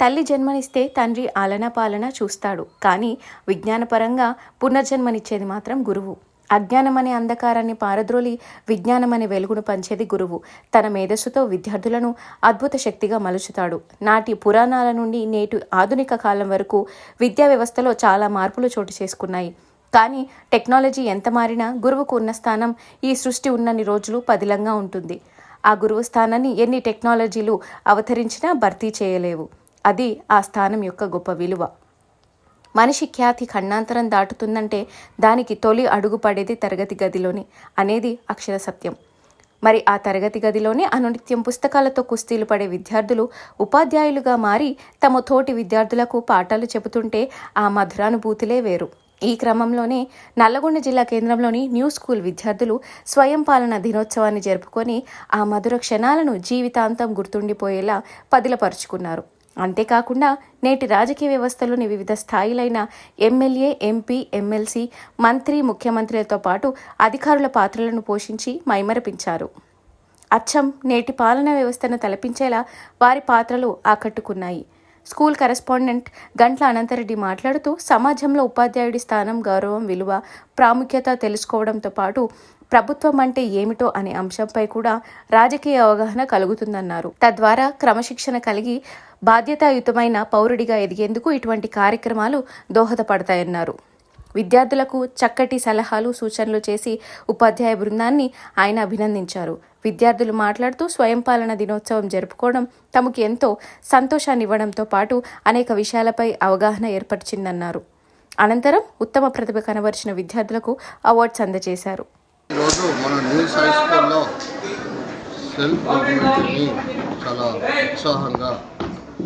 తల్లి జన్మనిస్తే తండ్రి ఆలన పాలన చూస్తాడు. కానీ విజ్ఞానపరంగా పునర్జన్మనిచ్చేది మాత్రం గురువు. అజ్ఞానం అనే అంధకారాన్ని పారద్రోలి విజ్ఞానం అనే వెలుగును పంచేది గురువు. తన మేధస్సుతో విద్యార్థులను అద్భుత శక్తిగా మలుచుతాడు. నాటి పురాణాల నుండి నేటి ఆధునిక కాలం వరకు విద్యా వ్యవస్థలో చాలా మార్పులు చోటు చేసుకున్నాయి. కానీ టెక్నాలజీ ఎంత మారినా గురువుకు ఉన్న స్థానం ఈ సృష్టి ఉన్నన్ని రోజులు పదిలంగా ఉంటుంది. ఆ గురువు స్థానాన్ని ఎన్ని టెక్నాలజీలు అవతరించినా భర్తీ చేయలేవు. అది ఆ స్థానం యొక్క గొప్ప విలువ. మనిషి ఖ్యాతి ఖండాంతరం దాటుతుందంటే దానికి తొలి అడుగు పడేది తరగతి గదిలోని అనేది అక్షర సత్యం. మరి ఆ తరగతి గదిలోనే అనునిత్యం పుస్తకాలతో కుస్తీలు పడే విద్యార్థులు ఉపాధ్యాయులుగా మారి తమ తోటి విద్యార్థులకు పాఠాలు చెబుతుంటే ఆ మధురానుభూతులే వేరు. ఈ క్రమంలోనే నల్లగొండ జిల్లా కేంద్రంలోని న్యూ స్కూల్ విద్యార్థులు స్వయం పాలన దినోత్సవాన్ని జరుపుకొని ఆ మధుర క్షణాలను జీవితాంతం గుర్తుండిపోయేలా పదిలపరుచుకున్నారు. అంతేకాకుండా నేటి రాజకీయ వ్యవస్థలోని వివిధ స్థాయిలైన ఎమ్మెల్యే ఎంపీ ఎమ్మెల్సీ మంత్రి ముఖ్యమంత్రులతో పాటు అధికారుల పాత్రలను పోషించి మైమరపించారు. అచ్చం నేటి పాలనా వ్యవస్థను తలపించేలా వారి పాత్రలు ఆకట్టుకున్నాయి. స్కూల్ కరెస్పాండెంట్ గంట్ల అనంతరెడ్డి మాట్లాడుతూ సమాజంలో ఉపాధ్యాయుడి స్థానం గౌరవం విలువ ప్రాముఖ్యత తెలుసుకోవడంతో పాటు ప్రభుత్వం అంటే ఏమిటో అనే అంశంపై కూడా రాజకీయ అవగాహన కలుగుతుందన్నారు. తద్వారా క్రమశిక్షణ కలిగి బాధ్యతాయుతమైన పౌరుడిగా ఎదిగేందుకు ఇటువంటి కార్యక్రమాలు దోహదపడతాయన్నారు. విద్యార్థులకు చక్కటి సలహాలు సూచనలు చేసి ఉపాధ్యాయ బృందాన్ని ఆయన అభినందించారు. విద్యార్థులు మాట్లాడుతూ స్వయం పాలన దినోత్సవం జరుపుకోవడం తమకు ఎంతో సంతోషాన్ని ఇవ్వడంతో పాటు అనేక విషయాలపై అవగాహన ఏర్పరిచిందన్నారు. అనంతరం ఉత్తమ ప్రతిభ కనబరిచిన విద్యార్థులకు అవార్డ్స్ అందజేశారు. ఈరోజు మన న్యూస్ హై స్కూల్లో సెల్ఫ్ గవర్నమెంట్ని చాలా ఉత్సాహంగా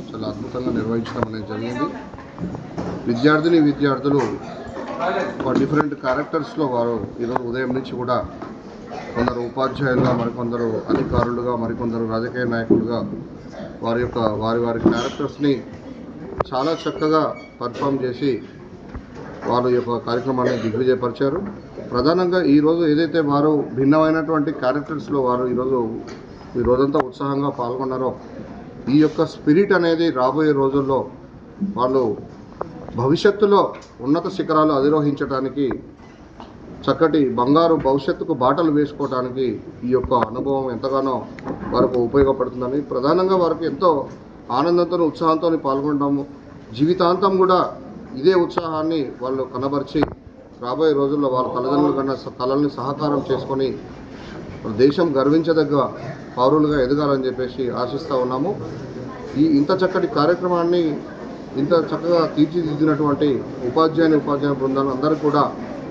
చాలా అద్భుతంగా నిర్వహించడం అనేది జరిగింది. విద్యార్థిని విద్యార్థులు డిఫరెంట్ క్యారెక్టర్స్లో వారు ఈరోజు ఉదయం నుంచి కూడా కొందరు ఉపాధ్యాయులుగా మరికొందరు అధికారులుగా మరికొందరు రాజకీయ నాయకులుగా వారి యొక్క వారి వారి క్యారెక్టర్స్ని చాలా చక్కగా పర్ఫామ్ చేసి వారు యొక్క కార్యక్రమాన్ని దిగ్విజయపరిచారు. ప్రధానంగా ఈరోజు ఏదైతే వారు భిన్నమైనటువంటి క్యారెక్టర్స్లో వారు ఈరోజు ఈ రోజంతా ఉత్సాహంగా పాల్గొన్నారో ఈ యొక్క స్పిరిట్ అనేది రాబోయే రోజుల్లో వాళ్ళు భవిష్యత్తులో ఉన్నత శిఖరాలు అధిరోహించడానికి చక్కటి బంగారు భవిష్యత్తుకు బాటలు వేసుకోవడానికి ఈ యొక్క అనుభవం ఎంతగానో వారికి ఉపయోగపడుతుందని ప్రధానంగా వారికి ఎంతో ఆనందంతో ఉత్సాహంతో పాల్గొంటాము జీవితాంతం కూడా ఇదే ఉత్సాహాన్ని వాళ్ళు కనబరిచి రాబోయే రోజుల్లో వాళ్ళ తల్లిదండ్రుల కన్నా తలల్ని కళల్ని సహకారం చేసుకొని దేశం గర్వించదగ్గ పౌరులుగా ఎదగాలని చెప్పేసి ఆశిస్తూ ఉన్నాము. ఈ ఇంత చక్కటి కార్యక్రమాన్ని ఇంత చక్కగా తీర్చిదిద్దినటువంటి ఉపాధ్యాయుని ఉపాధ్యాయ బృందాలు అందరూ కూడా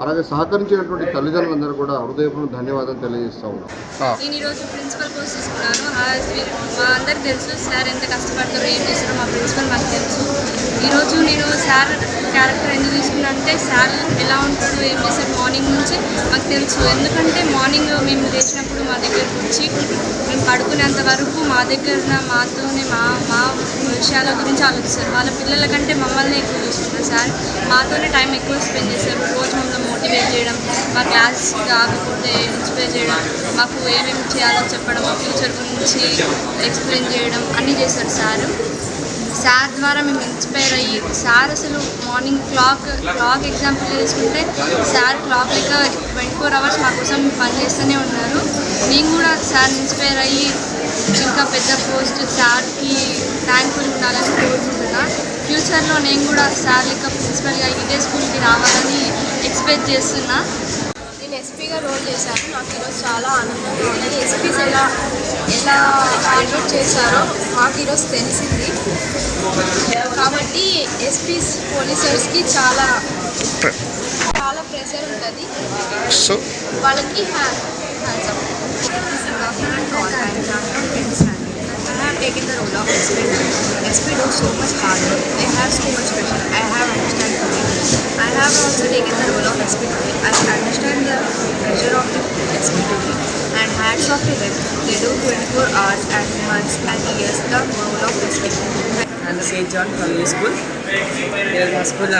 అలాగే సహకరించినటువంటి తల్లిదండ్రులందరూ కూడా హృదయపూర్వక ధన్యవాదాలు తెలియజేస్తా ఉన్నాం. నేను ఈరోజు ప్రిన్సిపల్ కోర్స్ తీసుకున్నాను. మా అందరికి తెలుసు సార్ ఎంత ఏం చేస్తారో మా ప్రిన్సిపల్ మాకు తెలుసు. ఈరోజు నేను సార్ క్యారెక్టర్ ఎందుకు తీసుకున్నా అంటే సార్ ఎలా ఉంటాడు ఏం చేస్తాడు మార్నింగ్ నుంచి మాకు తెలుసు. ఎందుకంటే మార్నింగ్ మేము లేచినప్పుడు మా దగ్గరకు వచ్చి మేము పడుకునేంత వరకు మా దగ్గర ఉన్న మాతోనే మా మా విషయాల గురించి ఆలోచిస్తారు. వాళ్ళ పిల్లల కంటే మమ్మల్ని ఎక్కువ చూసుకుంటారు సార్. మాతోనే టైం ఎక్కువ స్పెండ్ చేస్తారు. రోజు మమ్మల్ని మోటివేట్ చేయడం మా క్లాస్ కాకపోతే ఇన్స్పైర్ చేయడం మాకు ఏమేమి చేయాలో చెప్పడం మా ఫ్యూచర్ గురించి ఎక్స్ప్లెయిన్ చేయడం అన్నీ చేస్తారు సార్. సార్ ద్వారా మేము ఇన్స్పైర్ అయ్యి సార్ అసలు మార్నింగ్ క్లాక్ క్లాక్ ఎగ్జాంపుల్ చేసుకుంటే సార్ క్లాక్ లెక్క ట్వంటీ ఫోర్ అవర్స్ మా కోసం పనిచేస్తూనే ఉన్నారు. నేను కూడా సార్ ఇన్స్పైర్ అయ్యి ఇంకా పెద్ద పోస్ట్ సార్కి థ్యాంక్ఫుల్ ఉండాలని కోరుకుంటున్నా. ఫ్యూచర్లో నేను కూడా సార్ లెక్క ప్రిన్సిపల్గా ఇదే స్కూల్కి రావాలని ఎక్స్పెక్ట్ చేస్తున్నా. ఎస్పీగా రోల్ చేశాను నాకు ఈరోజు చాలా ఆనందంగా ఉంది ఎస్పీస్ ఎలా ఎలా హ్యాండ్అవుట్ చేశారో మాకు ఈరోజు తెలిసింది కాబట్టి ఎస్పీస్ పోలీసర్స్కి చాలా చాలా ప్రెషర్ ఉంటుంది సో వాళ్ళకి I taken the role of SP. SP does so much hard work. They have so much pressure. I have understand. I have also taken the role of SP today. I understand the pressure of the SP today. And hats off to them. They do 24 hours and months and years the role of SP. And Saint John public school ఈరోజు మా school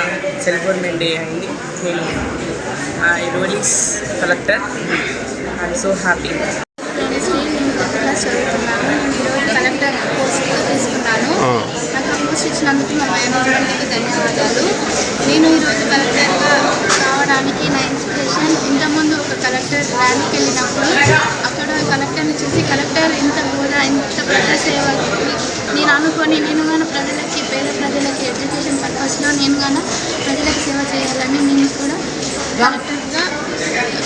self government day అయింది నేను I collector I'm so happy నేను చదువుతున్నాను నేను ఈరోజు collector course తీసుకున్నాను నాకు ఆల్మోస్ట్ ఇచ్చినందుకు మా మేనేజ్మెంట్కి నేను అనుకొని నేను కానీ ప్రజలకి పేద ప్రజలకి ఎడ్యుకేషన్ పర్పస్లో నేను కానీ ప్రజలకు సేవ చేయాలని నేను కూడా కలెక్టర్గా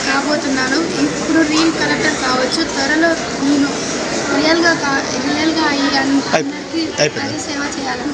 కాబోతున్నాను. ఇప్పుడు రియల్ కలెక్టర్ కావచ్చు త్వరలో నేను రియల్గా కా రియల్గా అయ్యి అందరికీ ప్రజా సేవ చేయాలని